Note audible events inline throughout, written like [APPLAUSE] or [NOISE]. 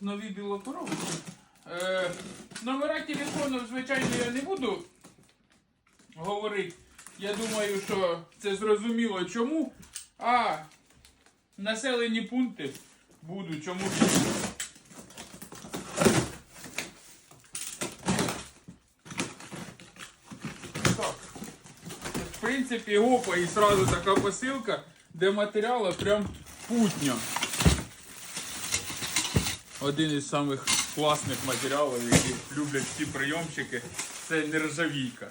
нові білокоровки. Е, номера телефону, звичайно, я не буду говорити. Я думаю, що це зрозуміло чому. А населені пункти буду чому. В принципі, опа, і сразу така посилка, де матеріали прям путня. Один із самих класних матеріалів, які люблять всі прийомчики, це нержавійка.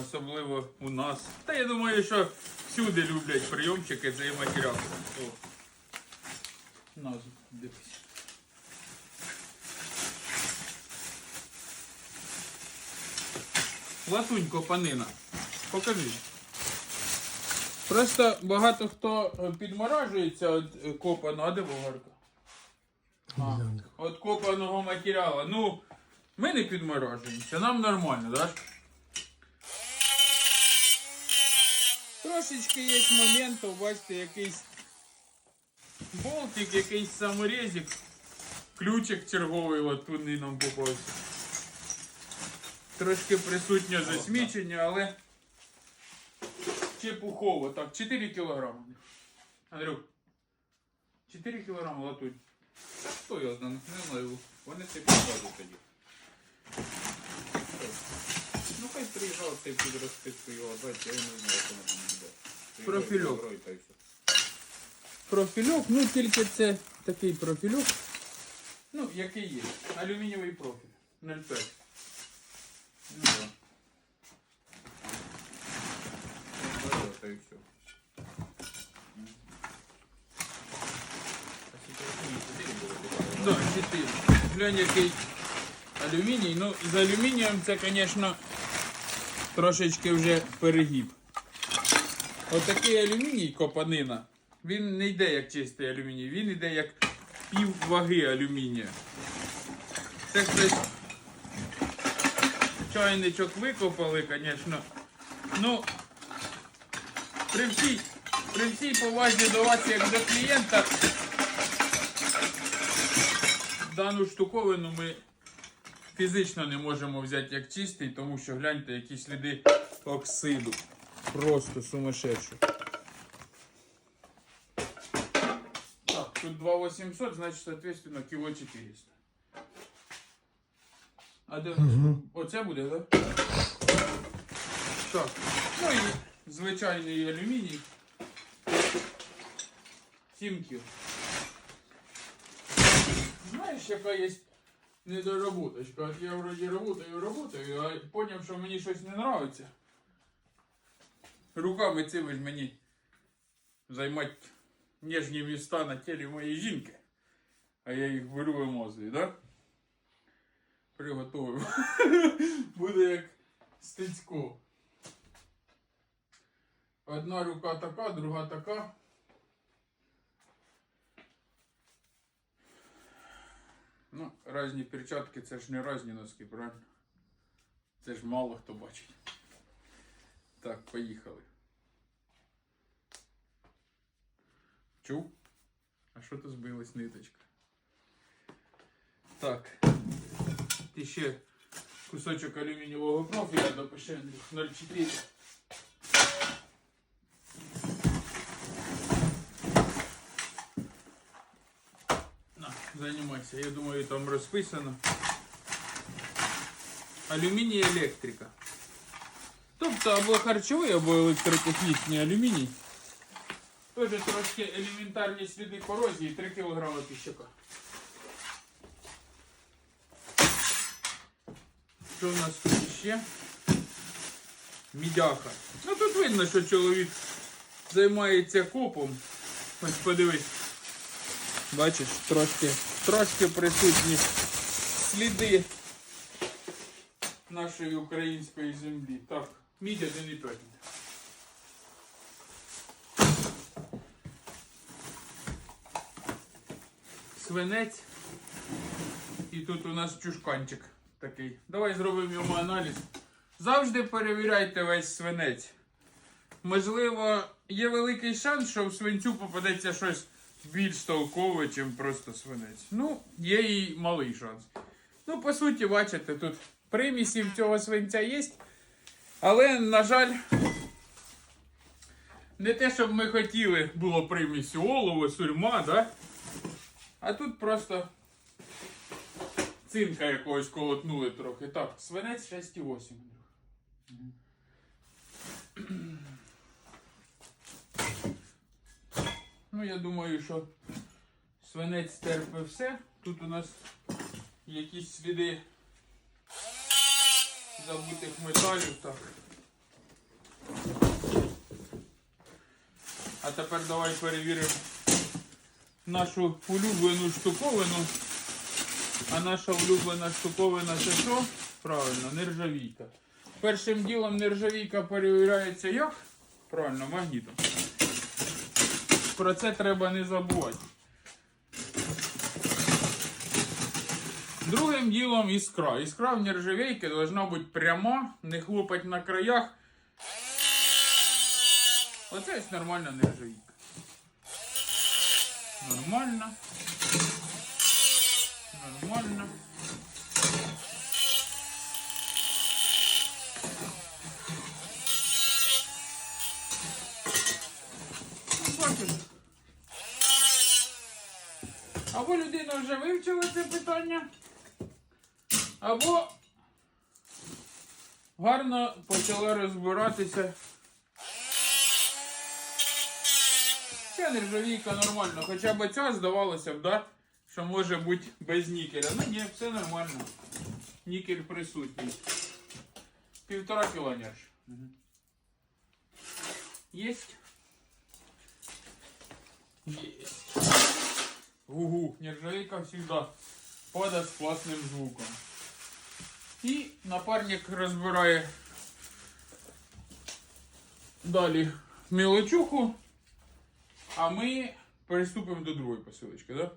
Особливо у нас. Та я думаю, що всюди люблять прийомчики цей матеріал. О. Назву, дивись. Покажи. Просто багато хто е, підморажується від е, а де болгарка? А, От копаного матеріалу. Ну, ми не підморожуємося, нам нормально, так? Трошечки є моментів, бачите, якийсь болтик, якийсь саморезик, ключик черговий латунний нам попався. Трошки присутнє засмічення, але чепухово. Так, 4 кілограми. Андрюк, 4 кілограми латунь. Та хто його знає, не знаю. Вони це підкажуть тоді. Ну хай приїжджав цей під розписку його дати, я не знаю, як воно там буде. Профільок. Приїжджай, та й все. Профільок, ну тільки це такий профільок. Ну, який є. Алюмінієвий профіль. 0,5. Ну, да, та й все. Да, 4. Глянь, який алюміній. Ну, з алюмінієм це, звісно, трошечки вже перегиб. Отакий алюміній копанина. Він не йде як чистий алюміній, він йде як пів ваги алюмінія. Це хтось чайничок викопали, звісно. Ну, при всій, при всій повазі до вас як до клієнта, дану штуковину ми фізично не можемо взяти як чистий, тому що гляньте, які сліди оксиду. Просто сумасшедший. Так, тут 2800, значить, соответственно, кіло 400. А де Оце буде, так? Так. Ну і звичайний алюміній. 7 кіл. Знаєш, яка є недоработочка? От я вроді работаю, работаю, а поняв, що мені щось не нравиться. Руками цими ж мені займати ніжні міста на тілі моєї жінки. А я їх беру так? Да? Приготую. [LAUGHS] Буде як стецько. Одна рука така, друга така. Ну, різні перчатки це ж не різні носки, правильно? Це ж мало хто бачить. Так, поїхали. Чув? А що то збилась ниточка? Так. І ще кусочок алюмінієвого профіля допише 0,4. На. Я думаю, там розписано. Алюміній електрика. Тобто або харчовий, або електротехнічний алюміній. Теж трошки елементарні сліди корозії 3 кг піщака. Що у нас тут ще? Мідяха. Ну тут видно, що чоловік займається копом. Ось подивись. Бачиш, трошки, трошки присутні сліди нашої української землі. Так, мідь 1,5. Свинець. І тут у нас чушканчик такий. Давай зробимо йому аналіз. Завжди перевіряйте весь свинець. Можливо, є великий шанс, що в свинцю попадеться щось більш толковий, ніж просто свинець. Ну, є і малий шанс. Ну, по суті, бачите, тут примісів цього свинця є. Але, на жаль, не те, щоб ми хотіли, було примісі олово, сурьма, да? А тут просто цинка якогось колотнули трохи. Так, свинець 6,8. Ну, я думаю, що свинець терпе все. Тут у нас якісь сліди забутих металів. Так. А тепер давай перевіримо нашу улюблену штуковину. А наша улюблена штуковина це що? Правильно, нержавійка. Першим ділом нержавійка перевіряється як? Правильно, магнітом. Про це треба не забувати. Другим ділом іскра. Іскра в нержавейки должна бути пряма, не хлопать на краях. Оце ось нормальна нержавійка. Нормально. Нормально. Ну, бачиш. Або людина вже вивчила це питання, або гарно почала розбиратися. Ця нержавійка нормально, хоча б ця здавалося б, да, що може бути без нікеля. Ну ні, все нормально. Нікель присутній. Півтора кіло нерж. Єсть. Єсть. Угу, нержавейка всегда падает с классным звуком. І напарник розбирає далі мілочуху, а ми приступимо до другої посилочки, да?